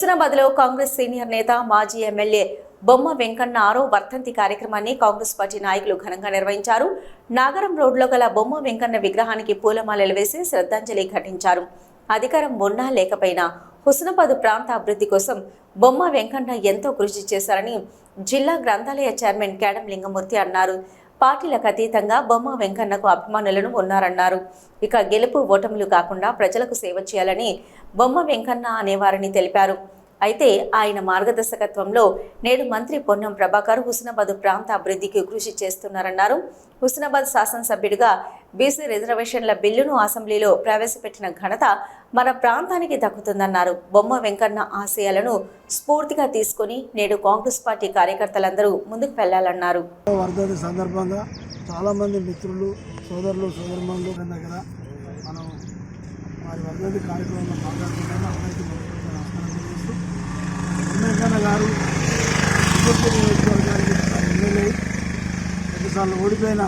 హుస్నాబాద్లో Congress senior నేత మాజీ MLA బొమ్మ వెంకన్న ఆరో వర్ధంతి కార్యక్రమాన్ని కాంగ్రెస్ పార్టీ నాయకులు ఘనంగా నిర్వహించారు. నాగరం రోడ్లో గల బొమ్మ వెంకన్న విగ్రహానికి పూలమాలలు వేసి శ్రద్ధాంజలి ఘటించారు. అధికారం ఉన్నా లేకపోయినా హుస్నాబాద్ ప్రాంత అభివృద్ధి కోసం బొమ్మ వెంకన్న ఎంతో కృషి చేశారని జిల్లా గ్రంథాలయ చైర్మన్ కేడం లింగమూర్తి అన్నారు. పార్టీలకు అతీతంగా బొమ్మ వెంకన్నకు అభిమానులను ఉన్నారన్నారు ఇక గెలుపు ఓటములు కాకుండా ప్రజలకు సేవ చేయాలని బొమ్మ వెంకన్న అనేవారని తెలిపారు. అయితే ఆయన మార్గదర్శకత్వంలో నేడు మంత్రి పొన్నం ప్రభాకర్ హుస్నాబాద్ ప్రాంత అభివృద్ధికి కృషి చేస్తున్నారన్నారు. హుస్నాబాద్ శాసనసభ్యుడిగా బీసీ రిజర్వేషన్ల బిల్లును అసెంబ్లీలో ప్రవేశపెట్టిన ఘనత మన ప్రాంతానికి దక్కుతుందన్నారు. బొమ్మ వెంకన్న ఆశయాలను స్ఫూర్తిగా తీసుకుని నేడు కాంగ్రెస్ పార్టీ కార్యకర్తలందరూ ముందుకు వెళ్ళాలన్నారు సందర్భంగా చాలామంది మిత్రులు సోదరులు సోదరుమణులు దగ్గర మనం వారి వర్ధంతి కార్యక్రమంలో మాట్లాడుతున్నాము రెండుసార్లు ఓడిపోయిన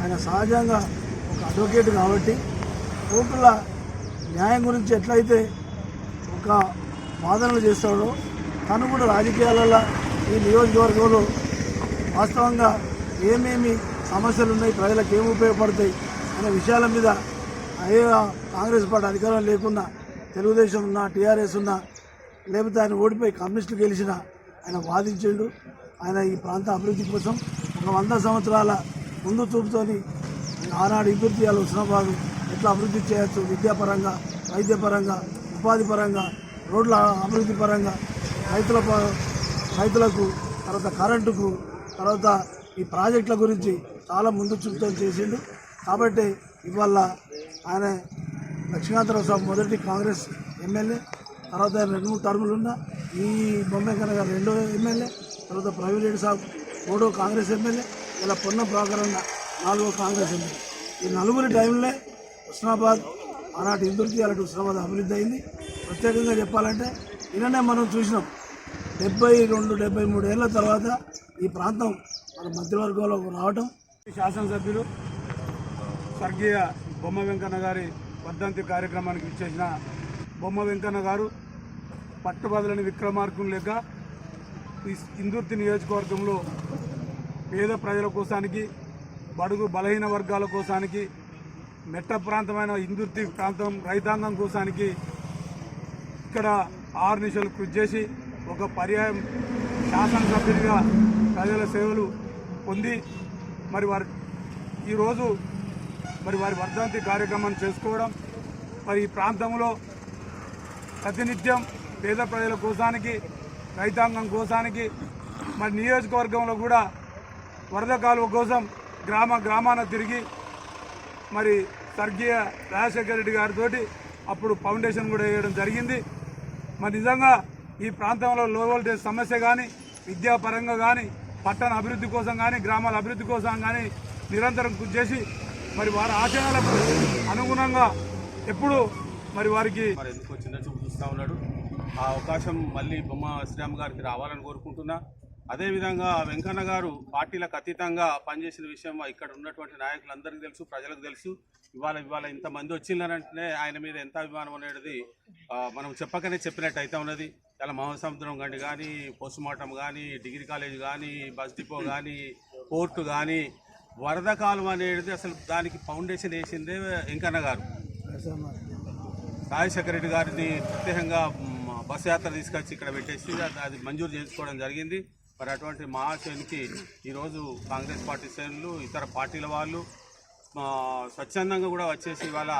ఆయన సహజంగా ఒక అడ్వకేట్ కాబట్టి కోర్టుల న్యాయం గురించి ఎట్లయితే ఒక వాదనలు చేస్తాడో తను కూడా రాజకీయాలలో ఈ నియోజకవర్గంలో వాస్తవంగా ఏమేమి సమస్యలు ఉన్నాయి ప్రజలకు ఏమి ఉపయోగపడతాయి అనే విషయాల మీద అదే కాంగ్రెస్ పార్టీ అధికారం లేకున్నా తెలుగుదేశం ఉన్నా టీఆర్ఎస్ ఉన్నా లేకపోతే ఆయన ఓడిపోయి కమ్యూనిస్టులు గెలిచిన ఆయన వాదించిండు. ఆయన ఈ ప్రాంత అభివృద్ధి కోసం ఒక వంద సంవత్సరాల ముందు చూపుతోని ఆనాడు అభివృద్ధి చేయాలి హుస్నాబాద్ ఎట్లా అభివృద్ధి చేయొచ్చు? విద్యాపరంగా వైద్యపరంగా ఉపాధి పరంగా రోడ్ల అభివృద్ధి పరంగా రైతుల ప- రైతులకు తర్వాత కరెంటుకు తర్వాత ఈ ప్రాజెక్టుల గురించి చాలా ముందు చూపుతో చేసిండు. కాబట్టి ఇవాళ ఆయన లక్ష్మీనాథరావు సాబ్ మొదటి కాంగ్రెస్ ఎమ్మెల్యే తర్వాత రెండు మూడు టర్ములు ఉన్న ఈ బొమ్మెకన్న గారు రెండో ఎమ్మెల్యే తర్వాత ప్రవీణ్ రెడ్డి సాబ్ మూడో కాంగ్రెస్ ఎమ్మెల్యే ఇలా పొన్న ప్రభాకర్ నాలుగో కాంగ్రెస్ ఎమ్మెల్యే. ఈ నలుగురి టైంలో హుస్నాబాద్ ఆనాటి ఇందుకి అలాంటి హుస్నాబాద్ అభివృద్ధి అయింది. ప్రత్యేకంగా చెప్పాలంటే నిన్ననే మనం చూసినాం. డెబ్బై రెండు డెబ్బై మూడు ఏళ్ళ తర్వాత ఈ ప్రాంతం మన మధ్యవర్గంలో రావటం. శాసనసభ్యులు స్వర్గీయ బొమ్మ వెంకన్న గారి వర్ధంతి కార్యక్రమానికి ఇచ్చేసిన బొమ్మ వెంకన్న గారు పట్టుబదలని విక్రమార్గం లేక ఈ ఇందుర్తి నియోజకవర్గంలో పేద ప్రజల కోసానికి బడుగు బలహీన వర్గాల కోసానికి మెట్ట ప్రాంతమైన ఇందుర్తి ప్రాంతం రైతాంగం కోసానికి ఇక్కడ ఆరు నిమిషాలు కృషి చేసి ఒక పర్యాయం శాసనసభ్యుడిగా ప్రజల సేవలు పొంది మరి వారి ఈరోజు మరి వారి వర్ధంతి కార్యక్రమాన్ని చేసుకోవడం మరి ఈ ప్రాంతంలో ప్రతినిత్యం పేద ప్రజల కోసానికి రైతాంగం కోసానికి మరి నియోజకవర్గంలో కూడా వరద కాలువ కోసం గ్రామ గ్రామాన తిరిగి మరి స్వర్గీయ రాజశేఖర రెడ్డి గారితో అప్పుడు ఫౌండేషన్ కూడా వేయడం జరిగింది. మరి నిజంగా ఈ ప్రాంతంలో లో వోల్టేజ్ సమస్య కానీ విద్యాపరంగా కానీ పట్టణ అభివృద్ధి కోసం కానీ గ్రామాల అభివృద్ధి కోసం కానీ నిరంతరం కృషి చేసి మరి వారి ఆశయాలకు అనుగుణంగా ఎప్పుడు మరి వారికి మరి ఎందుకు వచ్చిందో చూపు చూస్తూ ఉన్నాడు. ఆ అవకాశం మళ్ళీ బొమ్మ శ్రీరామ్ గారికి రావాలని కోరుకుంటున్నా. అదేవిధంగా వెంకన్న గారు పార్టీలకు అతీతంగా పనిచేసిన విషయం ఇక్కడ ఉన్నటువంటి నాయకులందరికీ తెలుసు ప్రజలకు తెలుసు. ఇవాళ ఇవాళ ఇంతమంది వచ్చిందనంటే ఆయన మీద ఎంత అభిమానం అనేది మనం చెప్పకనే చెప్పినట్టు అయితే ఉన్నది. ఇలా మహాసముద్రం గండి కానీ పోస్ట్ మార్టం కానీ డిగ్రీ కాలేజ్ కానీ బస్ డిపో కానీ పోర్టు కానీ వరద కాలం అనేది అసలు దానికి ఫౌండేషన్ వేసిందే వెంకన్న గారు. రాజశేఖర రెడ్డి గారిని ప్రత్యేకంగా బస్ బస్సు యాత్ర తీసుకొచ్చి ఇక్కడ పెట్టేసి అది మంజూరు చేసుకోవడం జరిగింది. మరి అటువంటి మహాశయునికి ఈరోజు కాంగ్రెస్ పార్టీ శ్రేణులు ఇతర పార్టీల వాళ్ళు స్వచ్ఛందంగా కూడా వచ్చేసి ఇవాళ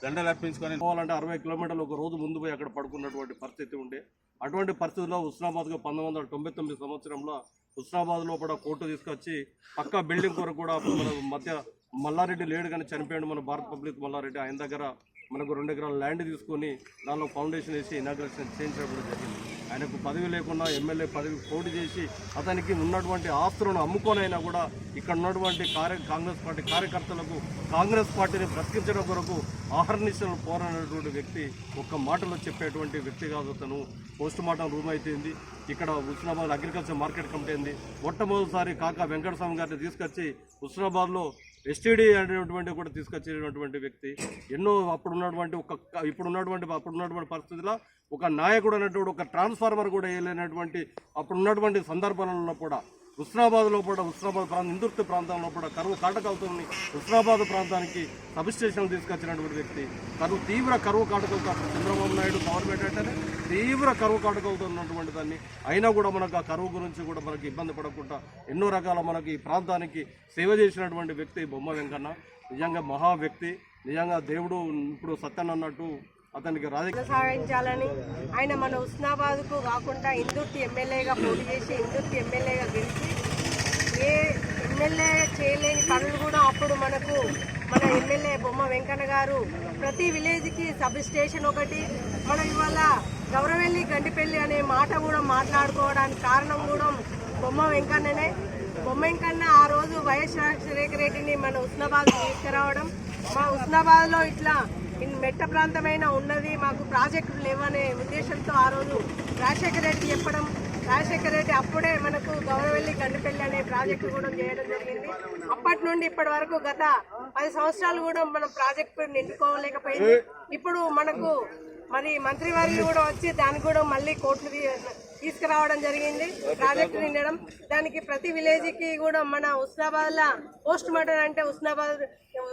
దండలు అర్పించుకొని పోవాలంటే అరవై కిలోమీటర్లు ఒక రోజు ముందు పోయి అక్కడ పడుకున్నటువంటి పరిస్థితి ఉండే. అటువంటి పరిస్థితుల్లో హుస్నాబాద్గా పంతొమ్మిది వందల తొంభై తొమ్మిది సంవత్సరంలో హుస్నాబాద్ లోపల కోర్టు తీసుకొచ్చి పక్క బిల్డింగ్ కొరకు కూడా మన మధ్య మల్లారెడ్డి లేడు కానీ చనిపోయాడు మన భారత్ పబ్లిక్ మల్లారెడ్డి. ఆయన దగ్గర మనకు రెండు ఎకరాల ల్యాండ్ తీసుకొని దానిలో ఫౌండేషన్ వేసి ఇనాగ్రేషన్ చేయించడం జరిగింది. ఆయనకు పదవి లేకుండా ఎమ్మెల్యే పదవి పోటీ చేసి అతనికి ఉన్నటువంటి ఆస్తులను అమ్ముకోనైనా కూడా ఇక్కడ ఉన్నటువంటి కార్య కాంగ్రెస్ పార్టీ కార్యకర్తలకు కాంగ్రెస్ పార్టీని బ్రతికించడం కొరకు ఆహర్నిశలు పోరాడినటువంటి వ్యక్తి ఒక్క మాటలో చెప్పేటువంటి వ్యక్తి కాదు అతను. పోస్ట్ మార్టం రూమ్ అయితేంది ఇక్కడ హుస్నాబాద్ అగ్రికల్చర్ మార్కెట్ కమిటీ అయింది. మొట్టమొదటిసారి కాకా వెంకటస్వామి గారిని తీసుకొచ్చి హుస్నాబాద్లో ఎస్టీడీ అనేటువంటి కూడా తీసుకొచ్చేటటువంటి వ్యక్తి ఎన్నో అప్పుడు ఉన్నటువంటి ఒక ఇప్పుడు ఉన్నటువంటి అప్పుడు ఉన్నటువంటి పరిస్థితిలో ఒక నాయకుడు అనేటువంటి ఒక ట్రాన్స్ఫార్మర్ కూడా వేయలేనటువంటి అప్పుడు ఉన్నటువంటి సందర్భాలలో కూడా హుస్నాబాద్లో కూడా హుస్నాబాద్ ప్రాంతం ఇందుర్తి ప్రాంతంలో కూడా కరువు కాటకాలతోని హుస్నాబాద్ ప్రాంతానికి సబ్ స్టేషన్ తీసుకొచ్చినటువంటి వ్యక్తి. కరువు తీవ్ర కరువు కాటకలతో చంద్రబాబు నాయుడు గవర్నమెంట్ అంటేనే తీవ్ర కరువు కాటకాలతో ఉన్నటువంటి దాన్ని. అయినా కూడా మనకు ఆ కరువు గురించి కూడా మనకి ఇబ్బంది పడకుండా ఎన్నో రకాల మనకి ఈ ప్రాంతానికి సేవ చేసినటువంటి వ్యక్తి బొమ్మ వెంకన్న. నిజంగా మహా వ్యక్తి. నిజంగా దేవుడు ఇప్పుడు సత్యన్ అన్నట్టు అతనికి రాజకీయ కొనసాగించాలని ఆయన మన ఉస్నాబాద్కు కాకుండా ఇందుర్తి ఎమ్మెల్యేగా పోటీ చేసి ఇందుర్తి ఎమ్మెల్యేగా గెలిచి ఏ ఎమ్మెల్యే చేయలేని పనులు కూడా అప్పుడు మనకు మన ఎమ్మెల్యే బొమ్మ వెంకన్న గారు ప్రతి విలేజ్కి సబ్ స్టేషన్ ఒకటి. మనం ఇవాళ గౌరవెల్లి గంటిపల్లి అనే మాట కూడా మాట్లాడుకోవడానికి కారణం కూడా బొమ్మ వెంకన్ననే. బొమ్మ వెంకన్న ఆ రోజు వైఎస్ రాజశేఖర రెడ్డిని మన ఉస్నాబాద్ తీసుకురావడం మా ఉస్నాబాద్లో ఇట్లా మెట్ట ప్రాంతమైన ఉన్నది మాకు ప్రాజెక్టులు లేవనే ఉద్దేశంతో ఆ రోజు రాజశేఖర రెడ్డి చెప్పడం రాజశేఖర రెడ్డి అప్పుడే మనకు గౌరవెల్లి గండిపల్లి అనే ప్రాజెక్టు కూడా చేయడం జరిగింది. అప్పటి నుండి ఇప్పటి వరకు గత పది సంవత్సరాలు కూడా మనం ప్రాజెక్టు నిండుకోలేకపోయింది ఇప్పుడు మనకు మరి మంత్రివర్యులు కూడా వచ్చి దానికి కూడా మళ్ళీ కోట్లు తీసుకురావడం జరిగింది. ప్రాజెక్టు నిండడం. దానికి ప్రతి విలేజ్కి కూడా మన హుస్నాబాద్లో పోస్ట్ మార్టం అంటే ఉస్నాబాద్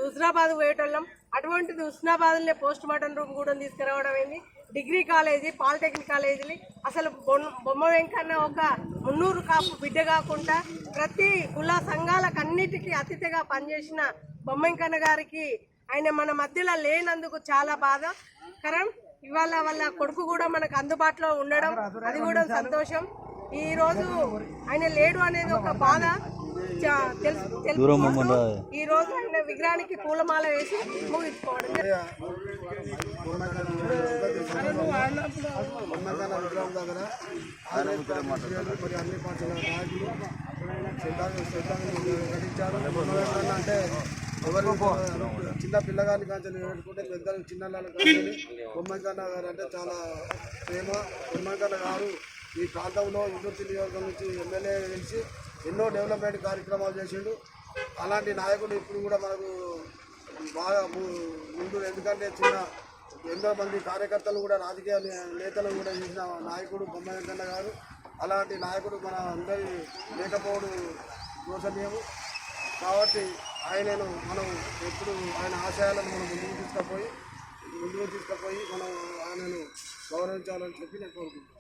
హుజరాబాద్ పోయేటోళ్ళం. అటువంటిది హుస్నాబాద్లోనే పోస్ట్ మార్టం రూమ్ కూడా తీసుకురావడం అయింది డిగ్రీ కాలేజీ పాలిటెక్నిక్ కాలేజీలు. అసలు బొమ్మ వెంకన్న ఒక మున్నూరు కాపు బిడ్డ కాకుండా ప్రతి కుల సంఘాలకు అన్నిటికీ అతిథిగా పనిచేసిన బొమ్మ వెంకన్న గారికి ఆయన మన మధ్యలో లేనందుకు చాలా బాధ. కరం ఇవాళ వాళ్ళ కొడుకు కూడా మనకు అందుబాటులో ఉండడం అది కూడా సంతోషం. ఈ రోజు ఆయన లేడు అనేది ఒక బాధ. ఈ రోజు ఆయన విగ్రహానికి పూలమాల వేసి ముగించుకోవడం. అంటే ఎవరు చిన్న పిల్లగాని కాంచెలు పెట్టుకుంటే పెద్దలు చిన్న కాంచెలు బొమ్మకన్న గారు అంటే చాలా ప్రేమ. బొమ్మకన్న గారు ఈ ప్రాంతంలో ఇందుర్తి నియోజకవర్గం నుంచి ఎమ్మెల్యే గెలిచి ఎన్నో డెవలప్మెంట్ కార్యక్రమాలు చేసిండు. అలాంటి నాయకుడు ఇప్పుడు కూడా మనకు బాగా ముందు ఎందుకంటే చిన్న ఎంతో మంది కార్యకర్తలు కూడా రాజకీయ నేతలు కూడా చేసిన నాయకుడు బొమ్మ వెంకన్న గారు. అలాంటి నాయకుడు మన అందరి లేకపోవడం దోషనీయము కాబట్టి ఆయనను మనం ఎప్పుడు ఆయన ఆశయాలను మనం ముందుకు తీసుకుపోయి ముందుకు తీసుకుపోయి మనం ఆయనను గౌరవించాలని చెప్పి నేను కోరుకుంటున్నాను.